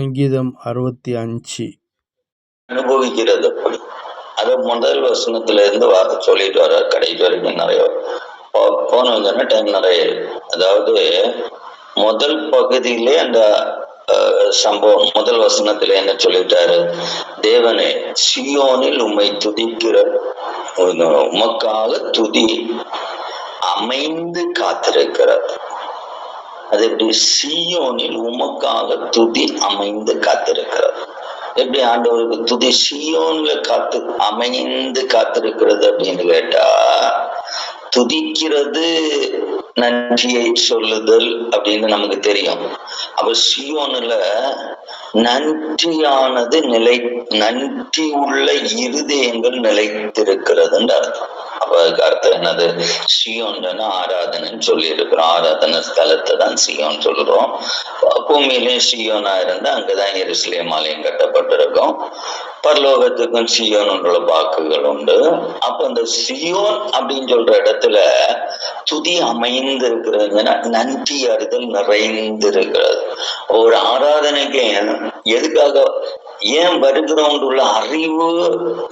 சங்கீதம் அறுபத்தி அஞ்சு. அனுபவிக்கிறது. அது முதல் வசனத்துல இருந்து வா- சொல்லிட்டு வர கடைசி வரைக்கும் நிறைய போன வந்தோன்னா டைம் நிறைய அதாவது முதல் பகுதியிலே அந்த அஹ், சம்பவம் முதல் வசனத்துல என்ன சொல்லிட்டாரு? தேவனே சியோனில் உண்மை துதிக்கிற உமக்காக துதி அமைந்து காத்திருக்கிறார். அது எப்படி? சியோனில் உமக்காக துதி அமைந்து காத்திருக்கிறது. எப்படி ஆண்டவருக்கு துதி சியோன்ல காத்து அமைந்து காத்திருக்கிறது அப்படின்னு கேட்டா துதிக்கிறது நன்றியை சொல்லுதல் அப்படின்னு நமக்கு தெரியும். அப்ப சியோன்ல நன்றியானது நிலை நன்றி உள்ள இருதயங்கள் நிலைத்திருக்கிறதுன்ற அர்த்தம். அப்ப அதுக்கு அர்த்தம் என்னது? சியோன்னா ஆராதனைன்னு சொல்லி இருக்கிறோம் ஆராதனை ஸ்தலத்தை தான் சியோன் சொல்றோம். பூமியிலையும் சியோனா இருந்தா அங்கதான் எருசலேம் ஆலயம் கட்டப்பட்டிருக்கும். பரலோகத்துக்கும் சியோன் வாக்குகள் உண்டு. அப்ப அந்த சியோன் அப்படின்னு சொல்ற இடத்துல துதி அமைந்து இருக்கிறதுன்னா நன்றி அறிதல் நிறைந்திருக்கிறது. ஒரு ஆராதனைக்கு எதுக்காக ஏன் வருகிறோம் உள்ள அறிவு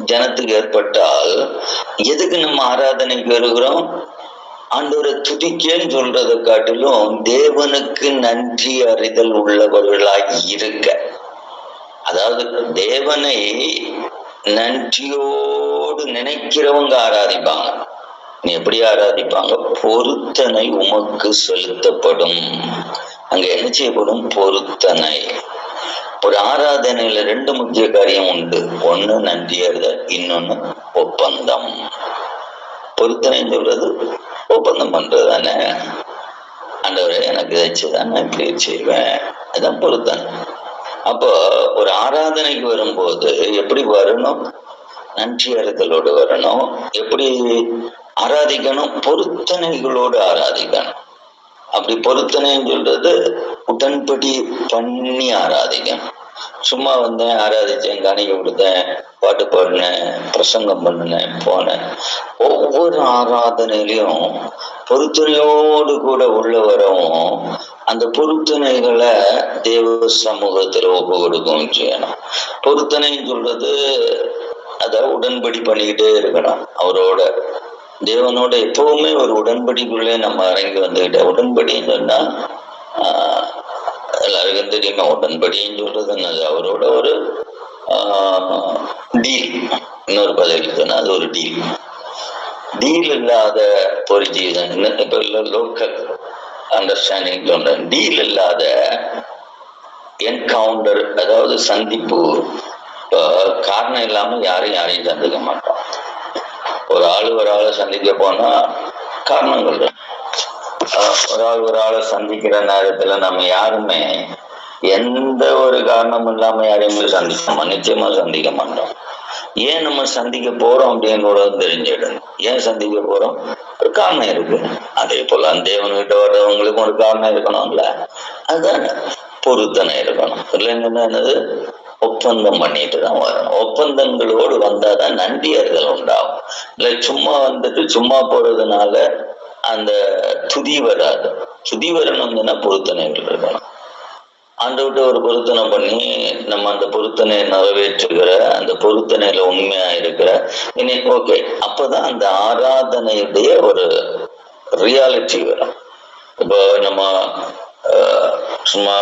ஜனத்துக்கு ஏற்பட்டால் எதுக்கு நம்ம ஆராதனைக்கு வருகிறோம். ஆண்டவரை துதிக்கேன்னு சொல்றதை காட்டிலும் தேவனுக்கு நன்றி அறிதல் உள்ளவர்களாய் இருக்க. அதாவது தேவனை நன்றியோடு நினைக்கிறவங்க ஆராதிப்பாங்க. நீ எப்படி ஆராதிப்பாங்க? பொருத்தனை உமக்கு செலுத்தப்படும். அங்க என்ன செய்யப்படும்? பொருத்தனை. ஒரு ஆராதனையில ரெண்டு முக்கிய காரியம் உண்டு. ஒண்ணு நன்றி அறிதல் இன்னொன்னு ஒப்பந்தம். பொருத்தனை சொல்றது ஒப்பந்தம் பண்றது தானே ஆண்டவரை எனக்கு இதைச்சுதான் நான் இப்படி செய்வேன். அதான் பொருத்தனை அப்போ ஒரு ஆராதனைக்கு வரும்போது எப்படி வரணும்? நன்றி அறிதலோடு வரணும். எப்படி ஆராதிக்கணும்? பொருத்தனைகளோடு ஆராதிக்கணும். அப்படி பொருத்தனைன்னு சொல்றது உடன்படி பண்ணி ஆராதிக்கணும். சும்மா வந்தேன் ஆராதிச்சேன் காணிக்க கொடுத்தேன் பாட்டு பாடினேன் பிரசங்கம் பண்ணினேன் போனேன். ஒவ்வொரு ஆராதனையிலையும் பொருத்தனையோடு கூட உள்ள வரவும் அந்த பொருத்தனைகளை தேவ சமூகத்துல ஒப்பு கொடுக்கும் செய்யணும். பொருத்தனைன்னு சொல்றது அத உடன்படி பண்ணிக்கிட்டே இருக்கணும். அவரோட தேவனோட எப்பவுமே ஒரு உடன்படிக்குள்ளே நம்ம இறங்கி வந்துகிட்ட உடன்படின்னு சொன்னா எல்லாருக்கும் தெரியுமா உடன்படின்னு சொல்றது என்னது அவரோட ஒரு டீல் இன்னொரு பதவி சொன்னா அது ஒரு டீல் டீல் இல்லாத ஒரு ஜீவன் இப்ப லோக்கல் அண்டர்ஸ்டாண்டிங் சொல்றேன். டீல் இல்லாத என்கவுண்டர் அதாவது சந்திப்பு காரணம் இல்லாம யாரும் யாரையும் சந்திக்க மாட்டோம் ஒரு ஆள் ஒரு ஆளை சந்திக்க போனா காரணங்கள் சொல்றேன். ஒரு ஆள் ஒரு ஆளை சந்திக்கிற நேரத்துல நம்ம யாருமே எந்த ஒரு காரணமும் இல்லாம யாரையுமே சந்திக்கோமா நிச்சயமா சந்திக்க மாட்டோம். ஏன் நம்ம சந்திக்க போறோம் அப்படின்னு தெரிஞ்சிடணும் ஏன் சந்திக்க போறோம்? ஒரு காரணம் இருக்கு. அதே போல அந்த தேவன்கிட்ட வர்றவங்களுக்கும் ஒரு காரணம் இருக்கணும்ல. அதுதான் பொருத்தனை இருக்கணும். என்னது? ஒப்பந்தம் பண்ணிட்டு தான் வரணும். ஒப்பந்தங்களோடு வந்தாதான் நன்றியர்கள் உண்டாகும். இல்லை சும்மா வந்துட்டு சும்மா போறதுனால அந்த துதி வராது துதி வரணும்னா பொருத்தனைகள் இருக்கணும் ஆண்டவர்கிட்ட ஒரு பொருத்தனை பண்ணி நம்ம அந்த பொருத்தனை நிறைவேற்றுகிற அந்த பொருத்தனையில உண்மையா இருக்கிற இனி ஓகே அப்பதான் அந்த ஆராதனையுடைய ஒரு ரியாலிட்டி வரும். இப்போ நம்ம சும்மா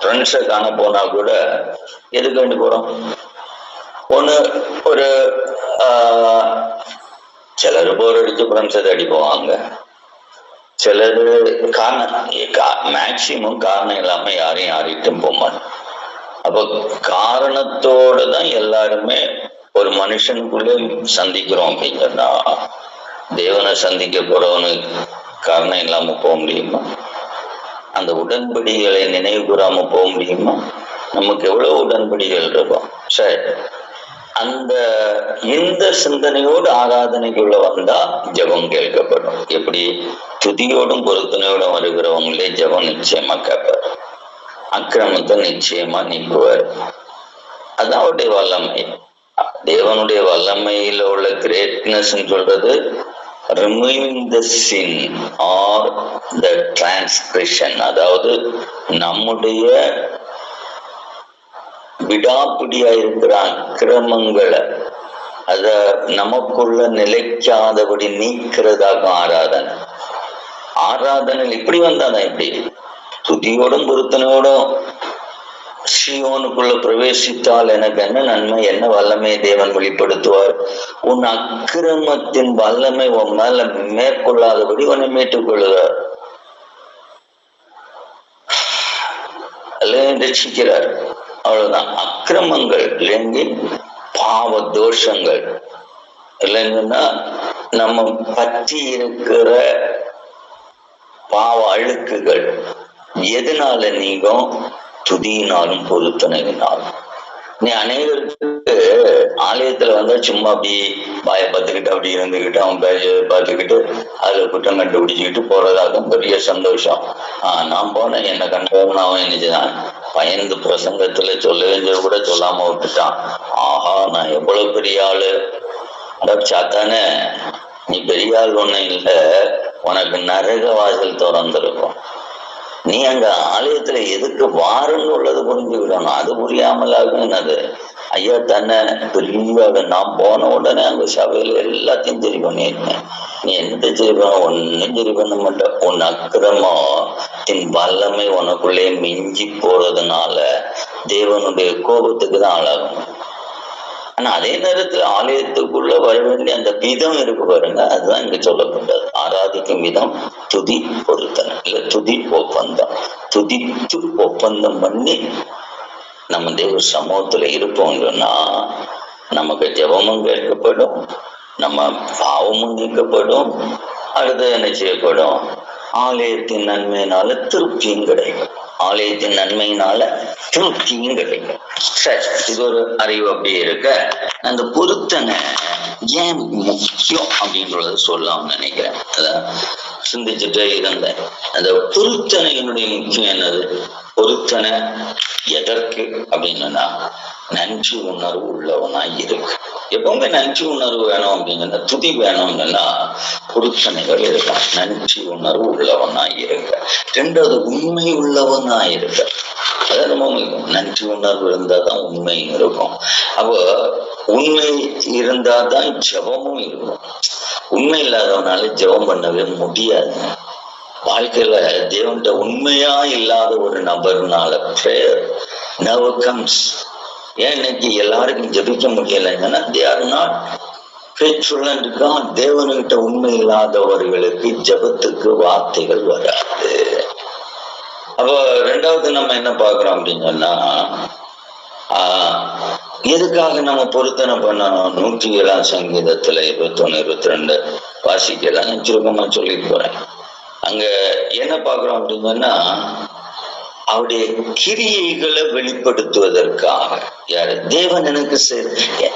ஃப்ரெண்ட்ஸை காண போனா கூட எதுக்கு வேண்டி போறோம்? ஒன்று ஒரு ஆஹ், சிலர் போர் அடிச்சு ஃப்ரெண்ட்ஸை தேடி போவாங்க. சிலர் காரணம் மேக்சிமம் காரணம் இல்லாம யாரையும் யார்கிட்டும் போக மாட்டோம். அப்போ காரணத்தோட தான் எல்லாருமே ஒரு மனுஷனுக்குள்ளே சந்திக்கிறோம் அப்படின்னு தேவனை சந்திக்க போறவனு காரணம் இல்லாம போக முடியுமா? அந்த உடன்படிகளை நினைவு கூறாம போக முடியுமா? நமக்கு எவ்வளவு உடன்படிகள் இருக்கும் சரி. அந்த இந்த சிந்தனையோடு ஆராதனைக்குள்ள வந்தா ஜெபம் கேட்கப்படும். எப்படி? துதியோடும் பொருத்தனையோடும் வருகிறவங்களே ஜெபம் நிச்சயமா கேட்பார். அக்கிரமத்தை நிச்சயமா நீக்குவார். அதான் அவருடைய வல்லமை. தேவனுடைய வல்லமையில உள்ள கிரேட்னஸ் சொல்றது ரிமூவிங் த சின் ஆர் த டிரான்ஸ்கிரிஷன் அதாவது நம்முடைய விடாப்பிடியா இருக்கிற அக்கிரமங்களை அத நமக்குள்ள நிலைக்காதபடி நீக்கிறதாக ஆராதனை. ஆராதனை இப்படி வந்தாதான் இப்படி? துதியோடும் பொருத்தனையோடும் சியோனுக்குள்ள பிரவேசித்தால் எனக்கு என்ன நன்மை என்ன வல்லமை தேவன் வெளிப்படுத்துவார்? உன் அக்கிரமத்தின் வல்லமை உன் மேல மேற்கொள்ளாதபடி உன்னை மீட்டுக் கொள்ளுகிறார் அல்ல ரட்சிக்கிறார்? அவ்வளவுதான். அக்கிரமங்கள் இல்லைங்க பாவ தோஷங்கள் இல்லைங்கன்னா நம்ம பற்றி இருக்கிற பாவ அழுக்குகள் எதனால நீங்கும்? துதியினாலும் பொருத்தனையினாலும். நீ அநேகருக்கு ஆலயத்துல வந்தா சும்மா அப்படி பாய பார்த்துக்கிட்டு அப்படி இருந்துகிட்டு அவன் பேச பார்த்துக்கிட்டு அதுல குற்றம் கண்டுபிடிச்சுக்கிட்டு போறதாக பெரிய சந்தோஷம். ஆஹ் நான் போனேன். என்ன கண்டவன் அவன் என்னச்சுதான் பயந்து பிரசங்கத்துல சொல்ல சொல்லி கூட சொல்லாம விட்டுட்டான். ஆஹா நான் எவ்வளவு பெரிய ஆளு. அட சாத்தானே நீ பெரிய ஆள் ஒண்ணும் இல்ல. உனக்கு நரக வாசல் திறந்திருக்கும். நீ அங்க ஆலயத்துல எதுக்கு வாருன்னு உள்ளது புரிஞ்சுக்கிடணும் அது புரியாமலாகும் என்னது ஐயா தன்னை பெரிய நான் போன உடனே அங்க சபையில எல்லாத்தையும் சரி பண்ணியிருக்கேன் நீ எந்த சரி பண்ண ஒன்னும் சரி பண்ண மாட்டேன் உன் அக்கிரமத்தின் வல்லமை உனக்குள்ளே மிஞ்சி போறதுனால தேவனுடைய கோபத்துக்கு தான் ஆளாகும். ஆனா அதே நேரத்துல ஆலயத்துக்குள்ள வர வேண்டிய அந்த விதம் இருக்கு பாருங்க. அதுதான் இங்க சொல்லப்பட்டது. ஆராதிக்கும் விதம் துதி பொருத்தனை இல்ல துதி ஒப்பந்தம். துதிச்சு ஒப்பந்தம் பண்ணி நம்ம தேவ சமூகத்துல இருப்போம் சொன்னா நமக்கு ஜெபமும் கேட்கப்படும் நம்ம பாவமும் நீக்கப்படும் அடுத்து என்ன செய்யப்படும்? ஆலயத்தின் நன்மையினால திருப்தியும் கிடைக்கும். ஆலயத்தின் நன்மையினால திருப்தியும் கிடைக்கும். சரி இது ஒரு அறிவு அப்படியே இருக்க. அந்த பொருத்தனை ஏன் முக்கியம் அப்படின்றத சொல்லலாம்னு நினைக்கிறேன். அதான் சிந்திச்சுட்டே இருந்தேன். அந்த பொருத்தனையினுடைய முக்கியம் என்னது? பொறுத்தன எதற்கு அப்படின்னா நன்றி உணர்வு உள்ளவனா இருக்கு எப்பவுமே நன்றி உணர்வு வேணும் அப்படிங்கன்னா துதி வேணும்னா பொருட்சனைகள் இருக்கும் நன்றி உணர்வு உள்ளவனா இருக்க ரெண்டாவது உண்மை உள்ளவனா இருக்க அது ரொம்ப நன்றி உணர்வு இருந்தா தான் உண்மை இருக்கும். அப்போ உண்மை இருந்தா தான் ஜெபமும் இருக்கும். உண்மை இல்லாதவனால ஜெபம் பண்ணவே முடியாது. வாழ்க்கையில தேவன்கிட்ட உண்மையா இல்லாத ஒரு நபர்னால ப்ரேயர் never கம்ஸ் ஏன் இன்னைக்கு எல்லாருக்கும் ஜெபிக்க முடியலைங்கன்னா தே ஆர் நாட் faithful தேவன்கிட்ட உண்மை இல்லாதவர்களுக்கு ஜெபத்துக்கு வார்த்தைகள் வராது. அப்போ ரெண்டாவது நம்ம என்ன பார்க்கிறோம் அப்படின்னு சொன்னா எதுக்காக நம்ம பொருத்தனை பண்ணணும்? நூற்றி ஏழாம் சங்கீதத்துல இருபத்தி ஒன்னு இருபத்தி ரெண்டு வாசிக்கலாம் சுருக்கமா சொல்லிட்டு போறேன். அங்க என்ன பார்க்கிறோம் அப்படின்னா அவருடைய கிரியைகளை வெளிப்படுத்துவதற்காக. யாரு? தேவன் எனக்கு சரி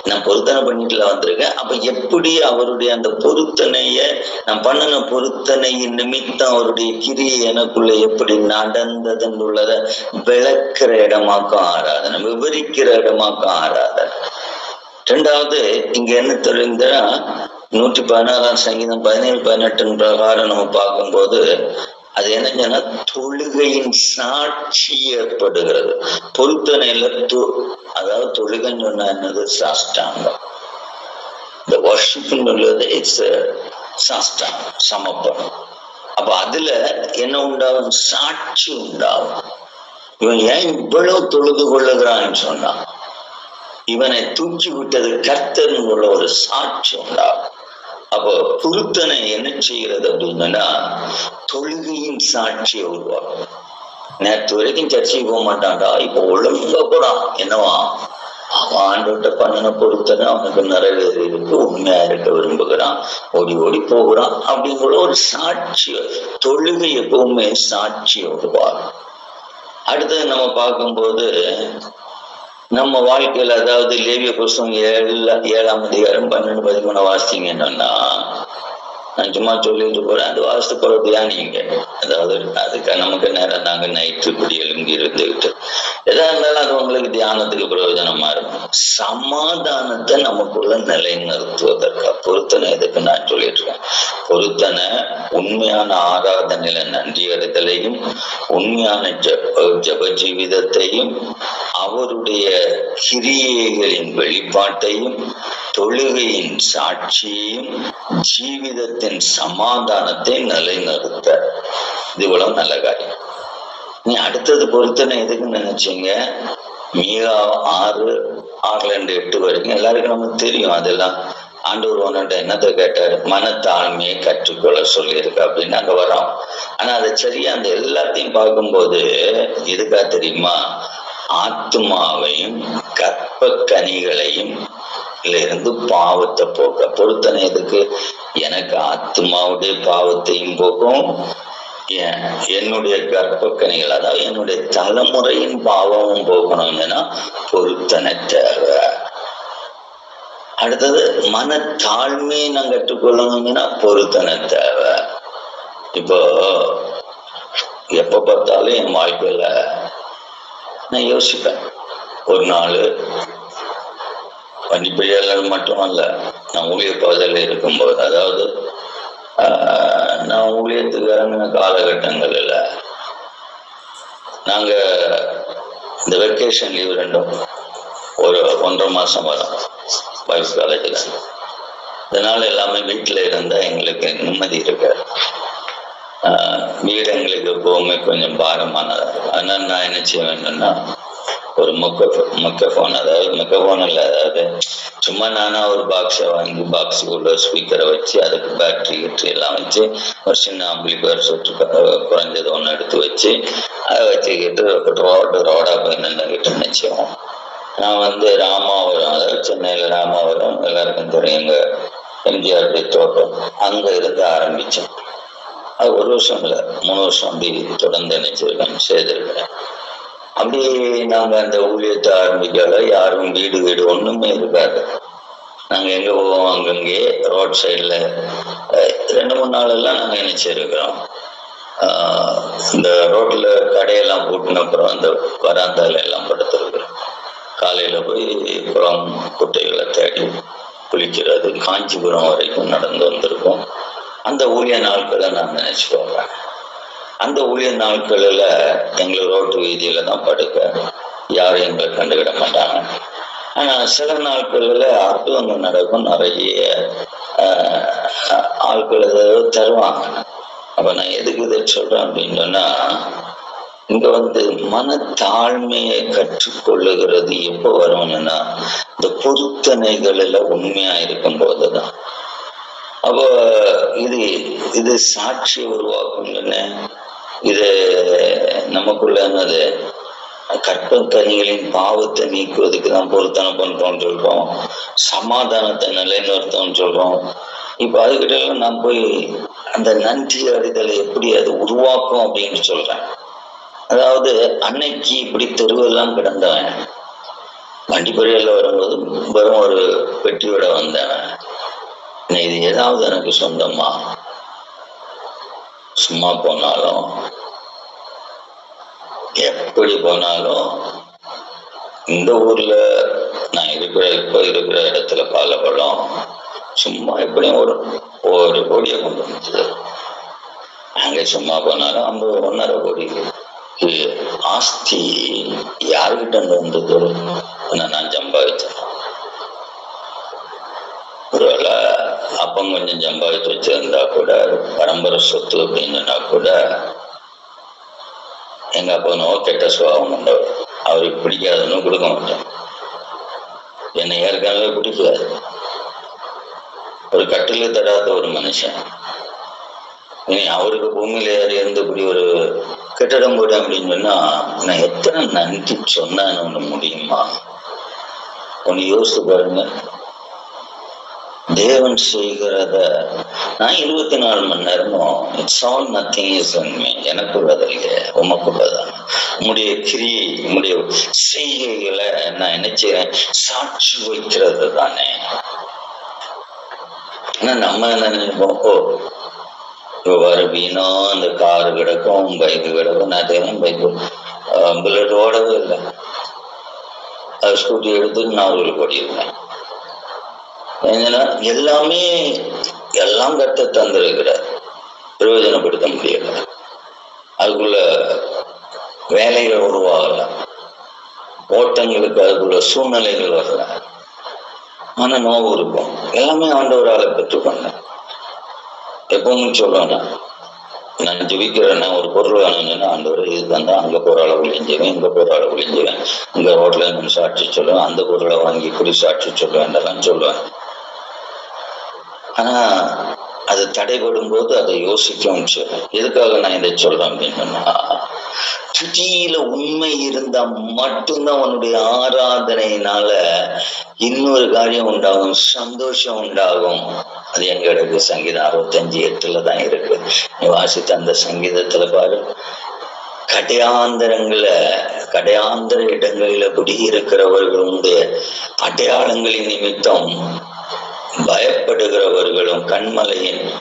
நான் பொருத்தனை பண்ணிட்டுல வந்திருக்கேன். அப்ப எப்படி அவருடைய அந்த பொருத்தனைய நான் பண்ணின பொருத்தனையின் நிமித்தம் அவருடைய கிரியை எனக்குள்ள எப்படி நடந்ததுன்னு உள்ளத விளக்குற இடமாக்கும் ஆராதனை விவரிக்கிற இடமாக்கும் ஆராதனை. ரெண்டாவது இங்க என்ன தெரியுதுன்னா நூற்றி பதினாறாம் சங்கீதம் பதினேழு பதினெட்டின் பிரகாரம் நம்ம பார்க்கும்போது அது என்னங்கன்னா தொழுகையின் சாட்சி ஏற்படுகிறது. பொருத்தனையில நிலத்து அதாவது தொழுகைன்னு சொன்னா என்னது? சாஷ்டாங்கம். இந்த வர்ஷிப்னு உள்ளது இட்ஸ் சாஷ்டாங்கம் சமப்பனம் அப்ப அதுல என்ன உண்டாகும்? சாட்சி உண்டாகும். இவன் ஏன் இவ்வளவு தொழுது கொள்ளுகிறான்னு சொன்னான் இவனை தூக்கி விட்டது கர்த்தன் உள்ள ஒரு சாட்சி உண்டாகும். அப்ப பொருத்தனை என்ன செய்கிறது அப்படின்னா தொழுகையின் சாட்சியை உருவாக்கும். நேற்று வரைக்கும் சர்ச்சைக்கு போக மாட்டான்டா இப்ப ஒழுங்க போறான் என்னவா? அவன் ஆண்டோட்ட பண்ணின பொருத்தனை அவனுக்கு நிறைவேறியிருக்கு உண்மையா இருக்க விரும்புகிறான். ஓடி ஓடி போகிறான் அப்படிங்கிற ஒரு சாட்சி தொழுகை எப்பவுமே சாட்சி உருவாகும் அடுத்தது நம்ம பார்க்கும்போது நம்ம வாழ்க்கையில அதாவது லேவிய புஸ்தகம் ஏழு ஏழாம் அதிகாரம் பன்னெண்டு பதிமூணு வாசித்தீங்க என்னன்னா நான் சும்மா சொல்லிட்டு போறேன் அது வாசித்து போற தியானிங்க அதாவது அதுக்கு நமக்கு நேரம் தாங்க நைட்டு இப்படி எழும்பி இருந்துகிட்டு. எதா இருந்தாலும் அது உங்களுக்கு தியானத்துக்கு பிரயோஜனமா இருக்கும். சமாதானத்தை நமக்குள்ள நிலைநிறுத்துவதற்கு பொருத்தனை எதுக்கு நான் சொல்லிட்டு இருக்கேன். பொருத்தனை உண்மையான ஆராதனையில நன்றி அறிதலையும் உண்மையான ஜப ஜீவிதத்தையும் அவருடைய கிரியைகளின் வெளிப்பாட்டையும் தொழுகையின் சாட்சியையும் ஜீவிதத்தின் சமாதானத்தை நிலைநிறுத்த. இதுவளவு நல்ல காரியம். நீ அடுத்தது பொறுத்தனை எதுக்குன்னு நினைச்சீங்க? மீகா ஆறு ஆறுல இருந்து எட்டு வரைக்கும் எல்லாருக்கும் நமக்கு தெரியும் அதெல்லாம். ஆண்டவர் ஒன்னுட்ட என்னத்தை கேட்டாரு? மனத்தாழ்மையை கற்றுக்கொள்ள சொல்லியிருக்கு அப்படின்னு அங்க வரோம் ஆனா அதை சரியா அந்த எல்லாத்தையும் பார்க்கும்போது எதுக்கா தெரியுமா? ஆத்மாவையும் கற்ப கனிகளையும் இருந்து பாவத்தை போக்க பொருத்தனை எதுக்கு? எனக்கு ஆத்மாவுடைய பாவத்தையும் போக்கும். என்னுடைய கற்பக்கணிகள் அதாவது என்னுடைய தலைமுறையின் பாவமும் போக்கணும்னா பொருத்தனை தேவை. அடுத்தது மன தாழ்மையை நான் கற்றுக்கொள்ளணும்னா பொருத்தனை தேவை. இப்போ எப்ப பார்த்தாலும் என் வாழ்க்கையில நான் யோசிப்பேன். ஒரு நாள் பனிப்பெய்யாளர் மட்டும் நான் ஊழிய பகுதியில் இருக்கும்போது அதாவது நான் ஊழியத்துக்கு இறங்கின காலகட்டங்களில் நாங்கள் இந்த வெக்கேஷன் லீவ் ரெண்டும் ஒரு ஒன்றரை மாதம் வரும் வைஃப் காலேஜில். இதனால் எல்லாமே வீட்டில் இருந்தால் எங்களுக்கு நிம்மதி இருக்காது வீடு எங்களுக்கு எப்பவுமே கொஞ்சம் பாரமானதா இருக்கும். நான் என்ன செய்ய வேண்டும்னா ஒரு மொக்க மொக்க ஃபோன் அதாவது மொக்க ஃபோன் இல்லை அதாவது சும்மா நானா ஒரு பாக்ஸை வாங்கி பாக்ஸுக்குள்ள ஸ்பீக்கரை வச்சு அதுக்கு பேட்டரி கிட்டரி எல்லாம் வச்சு ஒரு சின்ன அம்பிளிஃபயர் சுற்று குறைஞ்சது ஒன்று எடுத்து வச்சு அதை வச்சுக்கிட்டு ரோடு ரோடாக போய் நின்றுக்கிட்டு நிச்சயம் நான் வந்து ராமாவரம் அதாவது சென்னையில் ராமாவரம் எல்லாருக்கும் தெரியும் எங்கள் எம்ஜிஆர் தோட்டம். அங்கே இருந்து ஆரம்பித்தேன் அது ஒரு வருஷம் இல்லை மூணு வருஷம் அப்படி தொடர்ந்து நினைச்சிருக்கேன் செய்திருக்கிறேன். அப்படி நாங்க அந்த ஊழியத்தை ஆரம்பிக்கல. யாரும் வீடு வீடு ஒண்ணுமே இருக்காது. நாங்க எங்க போவோம்? அங்கங்கே ரோட் சைட்ல ரெண்டு மூணு நாள் எல்லாம் நாங்க நினைச்சிருக்கிறோம். இந்த ரோட்ல கடையெல்லாம் போட்டுன அப்புறம் அந்த வராந்தால எல்லாம் படுத்திருக்கிறோம். காலையில போய் புறம் குட்டைகளை தேடி குளிக்கிறது காஞ்சிபுரம் வரைக்கும் நடந்து வந்திருக்கோம். அந்த ஊழிய நாட்களை நான் நினைச்சு போவேன் அந்த ஊழிய நாட்களில் எங்களை ரோட்டு வீதியில தான் படுக்க யாரும் எங்களை கண்டுக்கிட மாட்டாங்க. ஆனா சில நாட்களில் அற்புதங்கள் நடக்கும். நிறைய ஆட்கள் ஏதாவது தருவாங்க. அப்ப நான் எதுக்கு இதை சொல்றேன் அப்படின்னு சொன்னா இங்க வந்து மனத்தாழ்மையை கற்றுக்கொள்ளுகிறது எப்போ வரும்னா இந்த பொருத்தனைகளில் உண்மையா இருக்கும் போதுதான் அப்போ இது இது சாட்சி உருவாக்கும் இது நமக்குள்ள என்னது கற்பத்தனிகளின் பாவத்தை நீக்குவதுக்கு தான் பொருத்தனை பண்றோம்னு சொல்றோம். சமாதானத்தை நிலைநிறுத்தோம்னு சொல்றோம். இப்ப அதுக்கிட்ட எல்லாம் நான் போய் அந்த நன்றி அறிதலை எப்படி அது உருவாக்கும் அப்படின்னு சொல்றேன். அதாவது அன்னைக்கு இப்படி தெருவெல்லாம் கிடந்தவன். வண்டிப்பறையில் வரும்போது வெறும் ஒரு பெட்டியோட வந்தவன். இது ஏதாவது எனக்கு சொந்தமா? சும்மா போனாலும் எப்படி போனாலும் இந்த ஊர்ல நான் இருக்கிற இப்ப இருக்கிற இடத்துல பாலப்படம் சும்மா எப்படியும் ஒரு ஒரு கோடியை கொண்டு வந்து அங்க சும்மா போனாலும் ஐம்பது ஒன்னரை கோடி. ஆஸ்தி யாருக்கிட்ட வந்தது? நான் சம்பாதிச்சேன் ஒருவேளை அப்பம் கொஞ்சம் சம்பாதிச்சு வச்சிருந்தா கூட பரம்பரை சொத்து அப்படின்னா கூட எங்க அப்பனோ கெட்ட சுபாவம் கொண்டவர் அவருக்கு பிடிக்காதுன்னு கொடுக்க மாட்டேன். என்னை ஏற்கனவே பிடிக்காது ஒரு கட்டில தடாத ஒரு மனுஷன். இனி அவருக்கு பூமியில ஏறி இருந்து இப்படி ஒரு கெட்டடம் போடு அப்படின்னு சொன்னா நான் எத்தனை நன்றி சொன்னேன்னு ஒண்ணு முடியுமா? ஒன்று யோசித்து பாருங்க. தேவன் செய்கிறத நான் இருபத்தி நாலு மணி நேரமும் it's all nothing is me எனக்கு உள்ளதில்ல உமக்கு உள்ளதான் உங்களுடைய கிரியை உங்களுடைய செய்கைகளை நான் என்ன செய்யறேன் சாட்சி வைக்கிறது தானே. ஆனா நம்ம என்ன நினைப்போம்? ஓ இப்போ வர வீணோ அந்த காரு கிடக்கும் பைக்கு கிடக்கும் நான் தினம் பைக்கு புல்லட் ஓடவே இல்லை. அது ஸ்கூட்டி எடுத்து நான் நாவல் ஓடிடுவேன் ஏன்னா எல்லாமே எல்லாம் கற்று தந்திருக்கிறார். பிரயோஜனப்படுத்த முடியல. அதுக்குள்ள வேலைகள் உருவாகல ஓட்டங்களுக்கு அதுக்குள்ள சூழ்நிலைகள் வரல ஆனா நோவு இருக்கும். எல்லாமே ஆண்டவரால பெற்றுக்கொண்ட. எப்பவும் சொல்லுவேன் நான். நான் ஜெபிக்கிறேன்னா ஒரு பொருள் வேணும்னா ஆண்டவர் இது தந்தா அங்க போற அளவு ஒளிஞ்சுவேன் இங்க போற அளவு ஒளிஞ்சுவேன் இங்க ரோட்ல சாட்சி சொல்லுவேன். அந்த பொருளை வாங்கி இப்படி சாட்சி சொல்லுவேன். இதெல்லாம் சொல்லுவேன். ஆனா அது தடைபடும் போது அதை யோசிக்கவும் செய்யும் எதுக்காக நான் இதை சொல்றேன் அப்படின்னா துதியில உண்மை இருந்தா மட்டும்தான் உன்னுடைய ஆராதனையினால இன்னொரு காரியம் உண்டாகும் சந்தோஷம் உண்டாகும். அது எங்க இருக்கு சங்கீதம் அறுபத்தஞ்சு எட்டுல தான் இருக்கு. நீ வாசித்த அந்த சங்கீதத்துல பாரு. கடையாந்தரங்கள கடையாந்தர இடங்களில குடியிருக்கிறவர்களுடைய அடையாளங்களின் நிமித்தம் பயப்படுகிறவர்களும் கண்மலையின்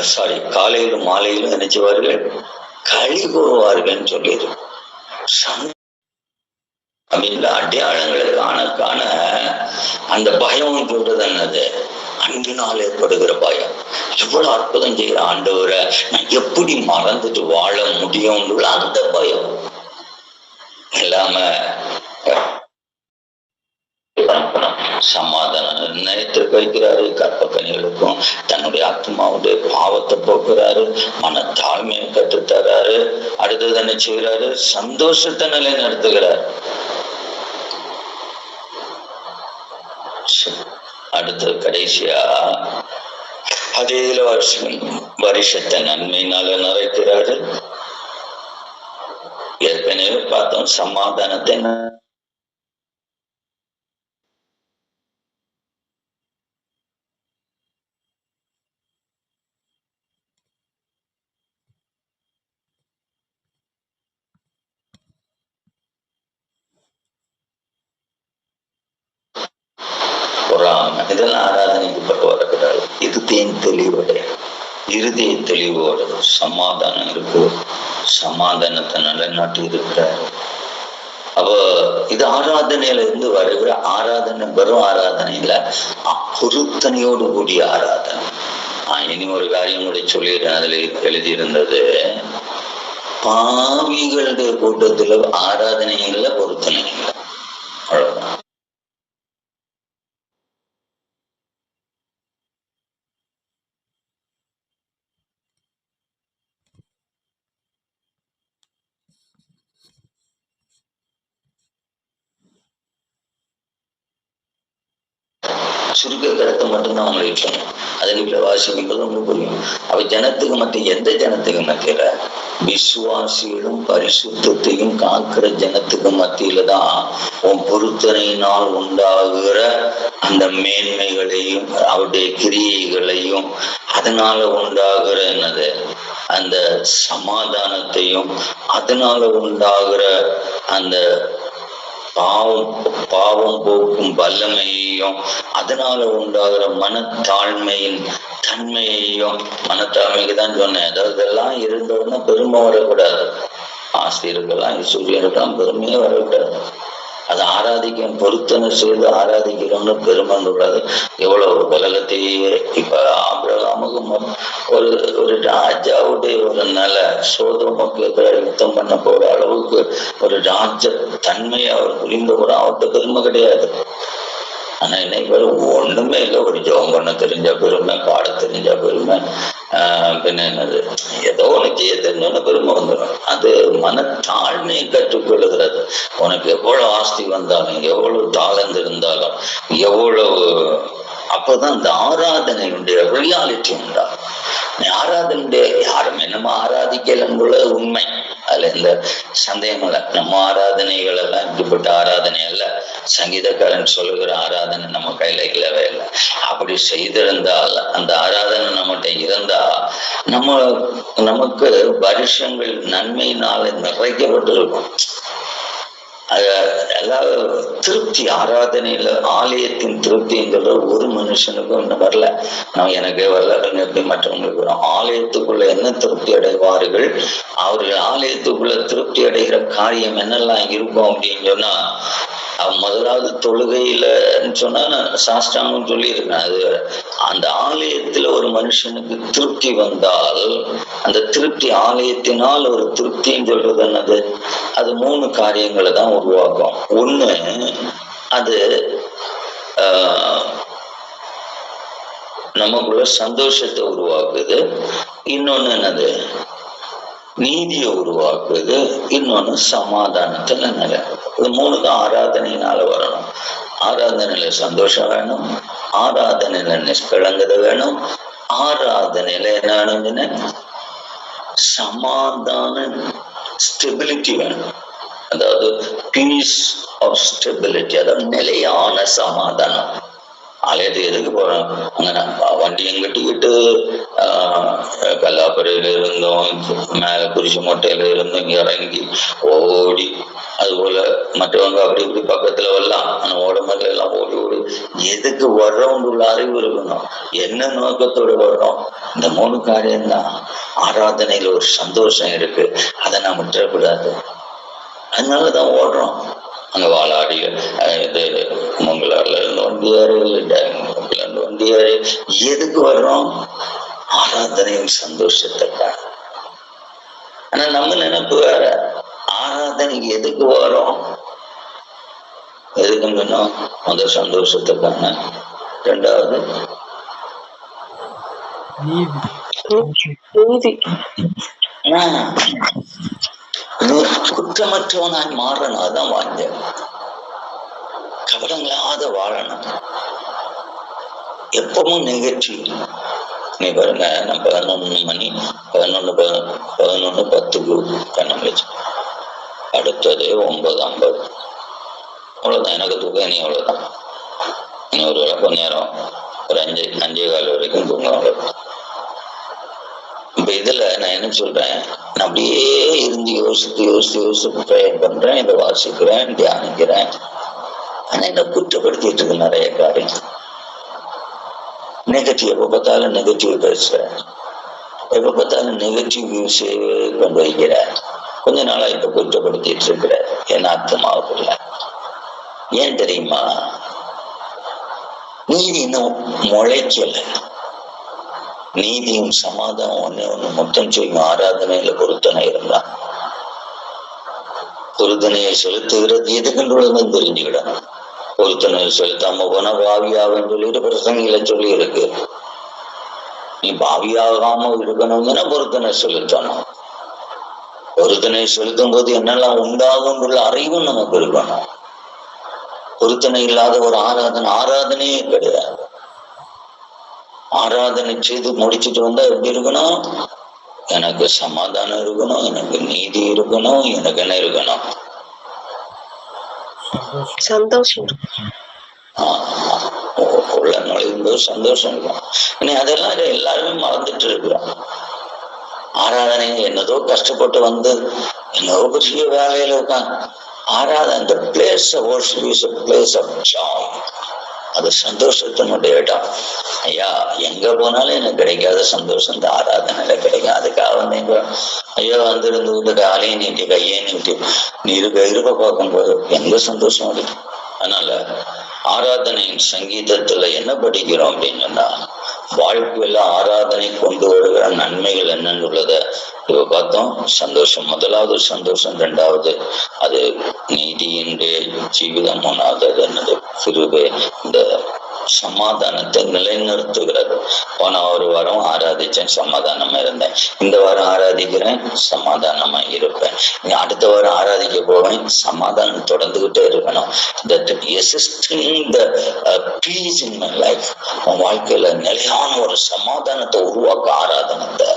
சாரி காலையிலும் மாலையிலும் நினைச்சுவார்கள் களி கூறுவார்கள் சொல்லியிருக்கு சந்த- அடையாளங்களை காண காண அந்த பயம் சொல்றது என்னது? அன்பினால் ஏற்படுகிற பயம். எவ்வளவு அற்புதம் செய்யற ஆண்டவரை நான் எப்படி மறந்துட்டு வாழ முடியும்ன்ற அந்த பயம். இல்லாம சமாதானம் நிர்ணயத்திற்கு வைக்கிறாரு கற்பக்கணிகளுக்கும் தன்னுடைய ஆத்மாவுடைய பாவத்தை போக்குறாரு. மன தாழ்மையை கற்றுத்தராரு. அடுத்தது என்ன செய்கிறாரு? சந்தோஷத்தை நிலை நடத்துகிறார் அடுத்தது கடைசியா பதினேழு வருஷம் வருஷத்தை நன்மையினால நிறைக்கிறாரு. ஏற்கனவே பார்த்தோம் சமாதானத்தை ந- பொறாமை இதெல்லாம் ஆராதனைக்கு பட்டு வரக்கூடாது இருதயம் தெளிவோட இருதய தெளிவோட சமாதானம் இருக்கு சமாதானத்தை நிலைநாட்டி இருக்கிறார் அப்ப இது ஆராதனையில இருந்து வருகிற ஆராதனை வெறும் ஆராதனை பொருத்தனையோடு கூடிய ஆராதனை. ஆஹ் இனி ஒரு காரியம் கூட சொல்லிடுறேன். அதுல எழுதியிருந்தது பாவிகளுடைய கூட்டத்துல ஆராதனை இல்லை பொருத்தனை இல்லை. அவ்வளவுதான். மட்டும்தான் அவங்களுக்கு சொல்லணும் உங்களுக்கு புரியும். அவ ஜனத்துக்கு மத்திய எந்த ஜனத்துக்கு மத்தியில? விசுவாசியிலும் பரிசுத்தையும் காக்கிற ஜனத்துக்கு மத்தியில தான் உன் பொருத்தனையினால் உண்டாகிற அந்த மேன்மைகளையும் அவருடைய கிரியைகளையும் அதனால உண்டாகிற என்னது? அந்த சமாதானத்தையும் அதனால உண்டாகிற அந்த பாவம் பாவம் போக்கும் வல்லமையையும் அதனால உண்டாகிற மனத்தாழ்மையின் தன்மையையும் மனத்தாழ்மைக்கு தான் சொன்னேன். அதாவது இதெல்லாம் இருந்தோன்னா பெருமை வரக்கூடாது. ஆசிரியர்கள்லாம் சூரியனுக்கெல்லாம் பெருமையே வரக்கூடாது. அதை ஆராதிக்கும் பொருத்தனை செய்து ஆராதிக்கிறோம்னு பெருமை கூடாது எவ்வளவு உலகத்தையே இப்ப ஆபிரகாமுக்கு ஒரு ஒரு ராஜாவுடைய ஒரு நில சோதமுக்கு எதிராக யுத்தம் பண்ண போற அளவுக்கு ஒரு ராஜ தன்மையை அவர் புரிந்த ஒரு அவர்கிட்ட பெருமை கிடையாது. ஆனா இன்னைக்கு ஒண்ணுமே இல்லை ஒரு ஜோம் பண்ண தெரிஞ்ச பெருமை பாட தெரிஞ்ச பெருமை. ஆஹ் பின்ன என்னது? ஏதோ உனக்கு செய்ய பெருமை வந்துடும். அது மனத்தாழ்மையை கற்றுக்கொள்ளுகிறது உனக்கு எவ்வளவு ஆஸ்தி வந்தாலும் எவ்வளவு தாளந்து இருந்தாலும் எவ்வளவு அப்பதான் இந்த ஆராதனையுடைய ரியாலிட்டி உண்டாகும். ஆராதனுடைய யாரும் என்னமோ ஆராதிக்கலங்குள்ள உண்மை. அதுல எந்த சந்தேகம் இல்லை. நம்ம ஆராதனைகள் எல்லாம் இப்படிப்பட்ட ஆராதனை அல்ல. சங்கீதக்காரன் சொல்லுகிற ஆராதனை நம்ம கையில இல்லவே இல்லை. அப்படி செய்திருந்தால் அந்த ஆராதனை நம்மகிட்ட இருந்தா நம்ம நமக்கு வருஷங்கள் நன்மையினால நிறைக்கப்பட்டிருக்கும் அதாவது திருப்தி ஆராதனையில ஆலயத்தின் திருப்திங்கிற ஒரு மனுஷனுக்கும் இன்னும் வரல. நான் எனக்கு வரல எப்படி மற்றவங்களுக்கு வரும்? ஆலயத்துக்குள்ள என்ன திருப்தி அடைவார்கள்? அவர்கள் ஆலயத்துக்குள்ள திருப்தி அடைகிற காரியம் என்னெல்லாம் இருக்கும் அப்படின்னு சொன்னா முதலாவது தொழுகையில சொன்னா நான் சாஸ்திராங்கம் சொல்லியிருக்கேன். அது அந்த ஆலயத்துல ஒரு மனுஷனுக்கு திருப்தி வந்தால் அந்த திருப்தி ஆலயத்தினால் ஒரு திருப்தின்னு சொல்றது என்னது? அது மூணு காரியங்களை தான் உருவாக்கும். ஒண்ணு அது நமக்குள்ள சந்தோஷத்தை உருவாக்குது. இன்னொன்னு என்னது? நீதியை உருவாக்குறது இன்னொன்னு சமாதானத்துல நிலை இது மூணு தான் ஆராதனையினால வரணும். ஆராதனையில சந்தோஷம் வேணும். ஆராதனையில நிஷ்கலங்கதை வேணும். ஆராதனையில என்ன வேணும்னு சமாதான ஸ்டெபிலிட்டி வேணும். அதாவது பீஸ் ஆஃப் ஸ்டெபிலிட்டி அதாவது நிலையான சமாதானம். ஆலயத்துக்கு எதுக்கு போறோம் அங்கே நான் வண்டி எங்கிட்டுக்கிட்டு கல்லாப்பறையில இருந்தோம் மேல குறிச்சி மொட்டையில இருந்தும் இங்க இறங்கி ஓடி அது போல மற்றவங்க அப்படி இப்படி பக்கத்துல வரலாம் ஆனா உடம்புல எல்லாம் ஓடி ஓடி எதுக்கு வர்றவங்களுள்ள அறிவு இருக்கணும் என்ன நோக்கத்தோட வர்றோம் இந்த மூணு காரியம்தான் ஆராதனையில ஒரு சந்தோஷம் இருக்கு அதை நான் விட்டுறக்கூடாது அதனாலதான் ஓடுறோம் அங்க வாழாடி இது மங்களாறுல வண்டியாரு எதுக்கு வர்றோம் ஆராதனையும் சந்தோஷத்தை ஆனா நம்ம நினைப்பு வேற. ஆராதனைக்கு எதுக்கு வரோம்? எதுக்குன்னு சொன்னா அந்த சந்தோஷத்துக்கான. ரெண்டாவது குற்றமற்றவனாய் மாறணும் அதான் வாழ்ந்தேன். கவலங்களாத வாழணும். எப்பவும் நெகட்டிவ் நீ பாருங்க நான் பதினொன்னு மணி பதினொன்னு பதினொன்னு பத்துக்கு கண்ணம் வச்சு அடுத்தது ஒன்பது ஐம்பது. அவ்வளவுதான் எனக்கு தூக்கம் நீ அவ்வளவுதான். நீ ஒரு வேளை கொஞ்ச நேரம் ஒரு அஞ்சு அஞ்சே கால் வரைக்கும் தூங்க அவ்வளவுதான் இப்ப இதுல நான் என்ன சொல்றேன்? நான் அப்படியே இருந்து யோசித்து யோசித்து யோசித்து ப்ரேயர் பண்றேன் இதை வாசிக்கிறேன் தியானிக்கிறேன். ஆனா என்ன குற்றப்படுத்திட்டு இருக்கு நிறைய காரியம் நெகட்டிவ் எப்ப பார்த்தாலும் நெகட்டிவ் பேசுறேன். எப்ப பார்த்தாலும் நெகட்டிவ் வியூஸ் கொண்டு வைக்கிற கொஞ்ச நாளா இப்ப குற்றப்படுத்திட்டு இருக்கிற என்ன அர்த்தமாகல ஏன் தெரியுமா? நீதி இன்னும் முளைக்கல. நீதியும் சமாதானம் ஒண்ணு ஒண்ணு மொத்தம் செய்யும் ஆராதனையில பொருத்தனை இருந்தா. பொருத்தனையை செலுத்துகிறது எதுக்குன்றதும் தெரிஞ்சுக்கிடணும் ஒருத்தனை செலுத்தாம போனா பாவியாகன்னு சொல்லிட்டு பிரசங்கில சொல்லி இருக்கு நீ பாவியாகாம இருக்கணும்னா பொருத்தனை செலுத்தணும் பொருத்தனை செலுத்தும் போது என்னெல்லாம் உண்டாகும் அறிவும் நமக்கு இருக்கணும். பொருத்தனை இல்லாத ஒரு ஆராதனை ஆராதனையே கிடையாது. ஆராதனை செய்து முடிச்சுட்டு வந்தா எப்படி இருக்கணும்? எனக்கு சமாதானம் இருக்கணும் எனக்கு நீதி இருக்கணும் எனக்கு என்ன இருக்கணும்? சந்தோஷம். உள்ள நுழையும் போது சந்தோஷம் இருக்கும். இனி அதெல்லாம் இல்ல, எல்லாருமே மறந்துட்டு இருக்கிறோம் ஆராதனை என்னதோ கஷ்டப்பட்டு வந்து என்னதோ பெரிய வேலையில உட்காந்து ஆராதனை place of place of joy அது சந்தோஷத்தினுடைய இடம் ஐயா எங்க போனாலும் எனக்கு கிடைக்காத சந்தோஷம் இந்த ஆராதனையில கிடைக்கும். அதுக்காக வந்து இங்க ஐயா வந்திருந்து விட்டு காலையை நீட்டி கையை நீட்டி நீ இருக்க இருக்க பார்க்கும்போது எங்க சந்தோஷம் இருக்கு அதனால ஆராதனையின் சங்கீதத்துல என்ன படிக்கிறோம் அப்படின்னு சொன்னா வாழ்க்கையில ஆராதனை கொண்டு வருகிற நன்மைகள் என்னன்னு உள்ளத இப்ப பார்த்தோம். சந்தோஷம். முதலாவது சந்தோஷம். ரெண்டாவது அது நீதியின்றி ஜீவிதம் மூணாவது அது என்னது? சிறுவே இந்த சமாதானத்தை நிலைநிறுத்துகிறது. போன ஒரு வாரம் ஆராதிச்சேன் சமாதானமா இருந்தேன். இந்த வாரம் ஆராதிக்கிறேன் சமாதானமா இருப்பேன். அடுத்த வாரம் ஆராதிக்க போவேன் சமாதானம் தொடர்ந்துகிட்டே இருக்கணும். The peace in my life உன் வாழ்க்கையில நிலையான ஒரு சமாதானத்தை உருவாக்க ஆராதனத்தை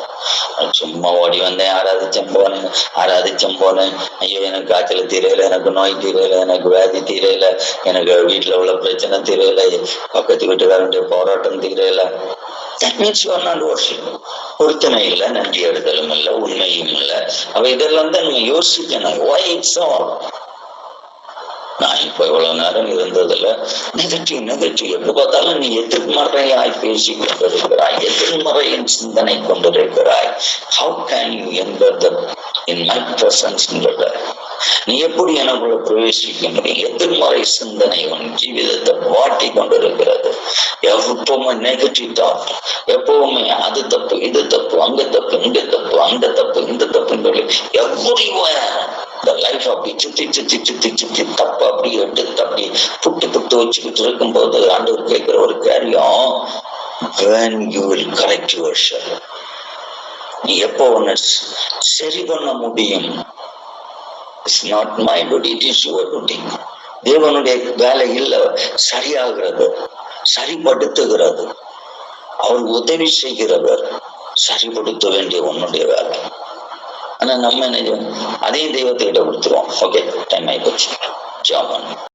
சும்மா ஓடி வந்தேன் ஆராதிச்சேன் போனேன் ஆராதிச்சேன் போனேன். ஐயோ எனக்கு காய்ச்சல் தீரையில எனக்கு நோய் தீரையில எனக்கு வியாதி தீரையில எனக்கு வீட்டுல உள்ள பிரச்சனை தீரையில பக்கத்து வீட்டுக்காரனுடைய போராட்டம் தீரையில That means you are not worship. பொருத்தனை இல்லை நன்றி எடுதலும் இல்லை உண்மையும் இல்லை. அப்ப இதெல்லாம் தான் நீங்க யோசிக்கணும். Why it's all நான் இப்ப இவ்வளவு நேரம் இருந்ததுல நெகட்டிவ் நெகட்டிவ். எப்ப பார்த்தாலும் நீ எதிர்மறையாய் பேசி கொண்டிருக்கிறாய் எதிர்மறையின் சிந்தனை கொண்டிருக்கிறாய். How can you enter in my presence நீ எப்படி எனக்குள்ள பிரவேசிக்கின்ற எதிர்மறை சிந்தனை உன் ஜீவிதத்தை வாட்டி கொண்டிருக்கிறது. எப்பவுமே நெகட்டிவ் தாட் எப்பவுமே அது தப்பு இது தப்பு அங்க தப்பு இங்க தப்பு அந்த தப்பு இந்த தப்புன்னு சொல்லி எவ்ரிவேர் இந்த லைஃப் அப்படி சுத்தி சுத்தி சுத்தி சுத்தி தப்பு அப்படி எடுத்து அப்படி புட்டு புட்டு வச்சுக்கிட்டு இருக்கும்போது ஆண்டவர் கேட்கிற ஒரு காரியம் when you will correct yourself. நீ எப்போ ஒன்னு சரி பண்ண முடியும்? It's not my duty it is your duty. தேவனுடைய வேலை இல்ல சரியாகிறது சரிப்படுத்துகிறது. அவர் உதவி செய்கிறவர் சரிப்படுத்த வேண்டிய உன்னுடைய வேலை. ஆனா நம்ம என்ன அதையும் தெய்வத்துக்கிட்ட கொடுத்துருவோம். ஓகே டைம் ஆகி போச்சு ஜாமான்